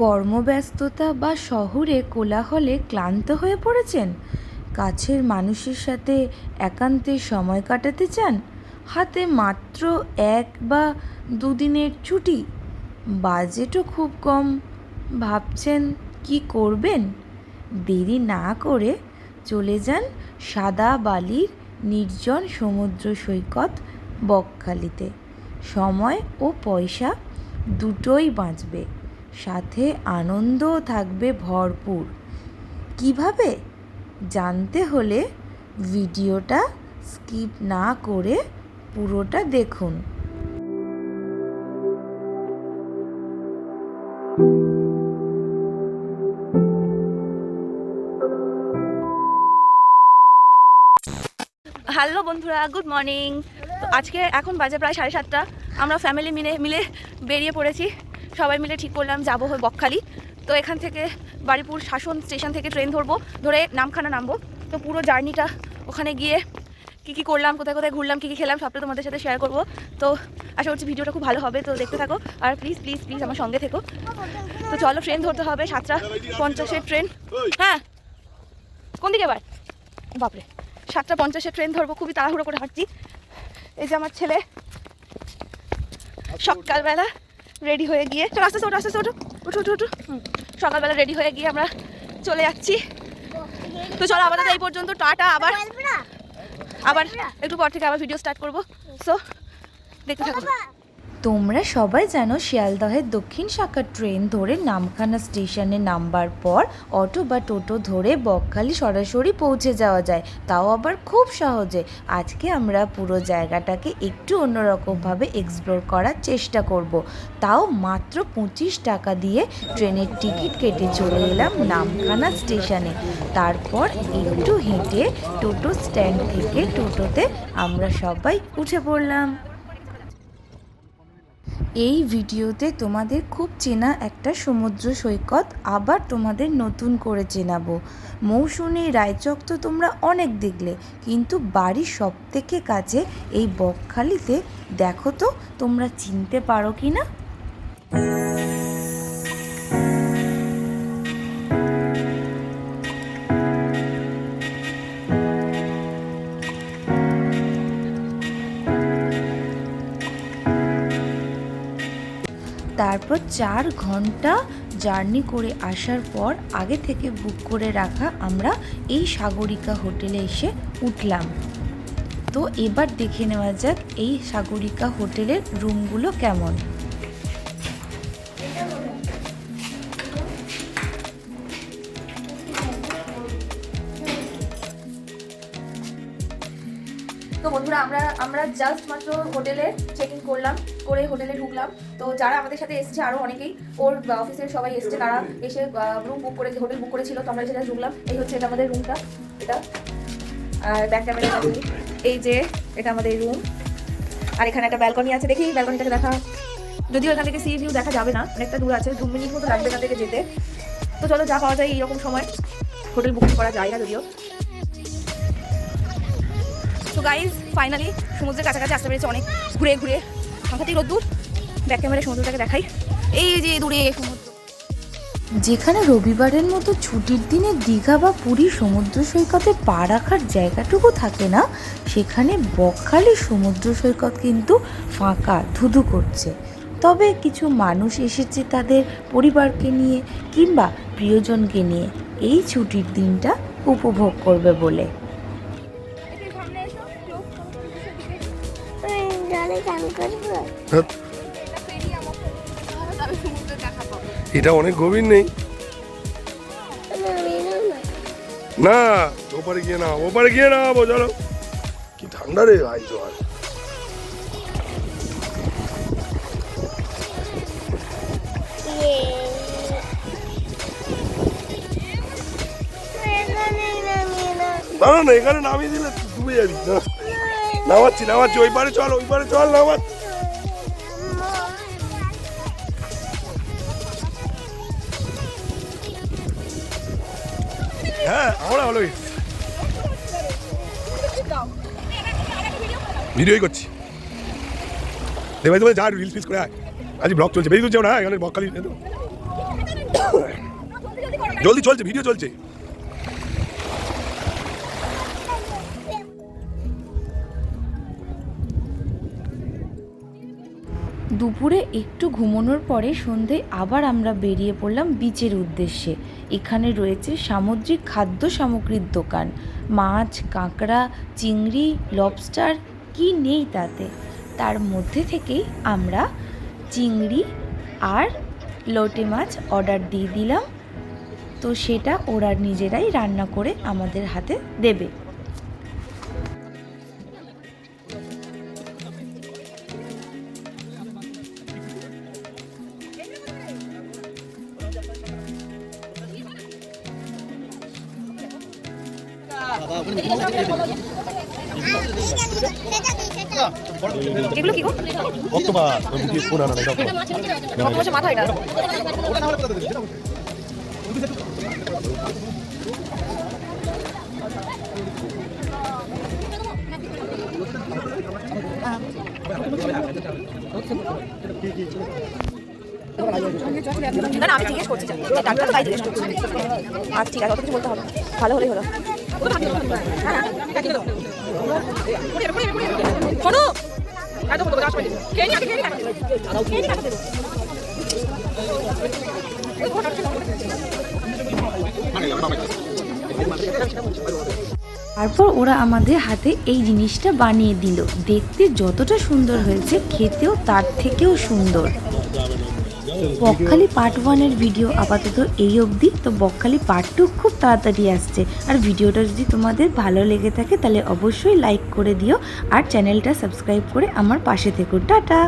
কর্মব্যস্ততা বা শহরে কোলাহলে ক্লান্ত হয়ে পড়েছেন? কাছের মানুষের সাথে একান্তে সময় কাটাতে চান? হাতে মাত্র এক বা দুদিনের ছুটি? বাজেটও খুব কম। ভাবছেন কি করবেন? দেরি না করে চলে যান সাদা বালির নির্জন সমুদ্র সৈকত বকখালিতে। সময় ও পয়সা দুটোই বাঁচবে। সাথে আনন্দও থাকবে ভরপুর। কীভাবে? জানতে হলে ভিডিওটা স্কিপ না করে পুরোটা দেখুন। হ্যালো বন্ধুরা, গুড মর্নিং। আজকে এখন বাজে প্রায় সাড়ে সাতটা। আমরা ফ্যামিলি মিলে মিলে বেরিয়ে পড়েছি। সবাই মিলে ঠিক করলাম, যাব হয়ে বকখালি। তো এখান থেকে বাড়িপুর শাসন স্টেশন থেকে ট্রেন ধরবো, ধরে নামখানা নামবো। তো পুরো জার্নিটা ওখানে গিয়ে কী কী করলাম, কোথায় কোথায় ঘুরলাম, কী কী খেলাম, সবটা তোমাদের সাথে শেয়ার করব। তো আশা করছি ভিডিওটা খুব ভালো হবে, তো দেখতে থাকো। আর প্লিজ প্লিজ প্লিজ আমার সঙ্গে থেকো। তো চলো, ট্রেন ধরতে হবে, সাতটা পঞ্চাশের ট্রেন। হ্যাঁ কোন দিকে এবার? বাপরে, সাতটা পঞ্চাশের ট্রেন ধরবো, খুবই তাড়াহুড়ো করে হাঁটছি। এই যে আমার ছেলে, সকালবেলা রেডি হয়ে গিয়ে চলো আস্তে আস্তে ওঠো আস্তে ওঠো। উঠো উঠো উঠো সকালবেলা রেডি হয়ে গিয়ে আমরা চলে যাচ্ছি। তো চলো আমাদের এই পর্যন্ত টাটা আবার আবার একটু পর থেকে আবার ভিডিও স্টার্ট করব। সো দেখতে থাকো। তোমরা সবাই জানো শিয়ালদহের দক্ষিণ শাখার ট্রেন ধরে নামখানা স্টেশনে নামবার পর অটো বা টোটো ধরে বকখালি সরাসরি পৌঁছে যাওয়া যায়। তাও আবার খুব সহজে। আজকে আমরা পুরো জায়গাটাকে একটু অন্যরকমভাবে এক্সপ্লোর করার চেষ্টা করব। তাও মাত্র পঁচিশ টাকা দিয়ে ট্রেনের টিকিট কেটে চলে এলাম নামখানা স্টেশনে। তারপর একটু হেঁটে টোটো স্ট্যান্ড থেকে টোটোতে আমরা সবাই উঠে পড়লাম। এই ভিডিওতে তোমাদের খুব চেনা একটা সমুদ্র সৈকত আবার তোমাদের নতুন করে চেনাবো। মৌসুমী রায়চক তো তোমরা অনেক দেখলে, কিন্তু বাড়ির সব থেকে কাছে এই বকখালিতে দেখো তো তোমরা চিনতে পারো কি না তারপর চার ঘণ্টা জার্নি করে আসার পর আগে থেকে বুক করে রাখা আমরা এই সাগরিকা হোটেলে এসে উঠলাম। তো এবার দেখে নেওয়া যাক এই সাগরিকা হোটেলের রুমগুলো কেমন। তো বন্ধুরা, আমরা আমরা জাস্ট মাত্র হোটেলে চেক ইন করলাম। করে হোটেলে ঢুকলাম। তো যারা আমাদের সাথে এসেছে আরও অনেকেই ওর অফিসের সবাই এসেছে তারা এসে রুম বুক করে হোটেল বুক করেছিল তো আমরা সেটা ঢুকলাম। এই হচ্ছে এটা আমাদের রুমটা এটা। আর ব্যাক ক্যামেরা এই যে এটা আমাদের রুম আর এখানে একটা ব্যালকনি আছে দেখি ব্যালকনিটাকে দেখা। যদিও এখান থেকে সি ভিউ দেখা যাবে না অনেকটা দূর আছে দু মিনিট মতো লাগবে এখান থেকে যেতে। তো চলো যা পাওয়া যায় এইরকম সময়। হোটেল বুকিং করা যায় না যদিও। তো গাইজ ফাইনালি সমুদ্রের কাছাকাছি আসতে পেরেছে অনেক ঘুরে ঘুরে। সাংঘাতিক রোদ্দুর। ব্যাক ক্যামেরা সমুদ্রটাকে দেখাই। এই যে দূরে সমুদ্র যেখানে রবিবারের মতো ছুটির দিনে দীঘা বা পুরী সমুদ্র সৈকতে পা রাখার জায়গাটুকু থাকে না, সেখানে বকখালি সমুদ্র সৈকত কিন্তু ফাঁকা, ধুধু করছে। তবে কিছু মানুষ এসেছে তাদের পরিবারকে নিয়ে কিংবা প্রিয়জনকে নিয়ে। এই ছুটির দিনটা উপভোগ করবে বলে। এটা অনেক গভীর নেই। না ওপারে গিয়ে না ওপারে গিয়ে না চলো। কি ঠান্ডা রে ভাই না না না এখানে নামিয়ে দিলে ডুবে যাবি না। নামাচ্ছি নামাচ্ছি ওই পারে চল, ওই পারে চল নামাচ্ছি হ্যাঁ আমরা ভালো ভিডিওই করছি। দেবাই তোমার যা রিলস ফিলস করে আজ ব্লগ চলছে, বেরিয়ে যাও না, এখানে বকখালি জলদি চলছে ভিডিও চলছে। দুপুরে একটু ঘুমানোর পরে সন্ধে আবার আমরা বেরিয়ে পড়লাম বিচের উদ্দেশ্যে। এখানে রয়েছে সামুদ্রিক খাদ্য সামগ্রীর দোকান। মাছ, কাঁকড়া, চিংড়ি লবস্টার কি নেই তাতে? তার মধ্যে থেকেই আমরা চিংড়ি আর লোটে মাছ অর্ডার দিয়ে দিলাম। তো সেটা ওরা নিজেরাই রান্না করে আমাদের হাতে দেবে। এগুলো কি গো? অক্টোপাস বুঝি না এটা অক্টোপাসের মাথা এটা না না আমি জিজ্ঞেস করছি যে ডাক্তার তাই জিজ্ঞেস করছি। আচ্ছা ঠিক আছে অত কিছু বলতে হবে ভালো হলেই হলো। তারপর ওরা আমাদের হাতে এই জিনিসটা বানিয়ে দিল। দেখতে যতটা সুন্দর হয়েছে, খেতেও তার থেকেও সুন্দর। বকখালি পার্ট ওয়ানের ভিডিও আপাতত এই অবধি। তো বকখালি পার্ট টু খুব তাড়াতাড়ি আসছে। আর ভিডিওটা যদি তোমাদের ভালো লেগে থাকে, তাহলে অবশ্যই লাইক করে দিও। আর চ্যানেলটা সাবস্ক্রাইব করে আমার পাশে থেকো। টাটা!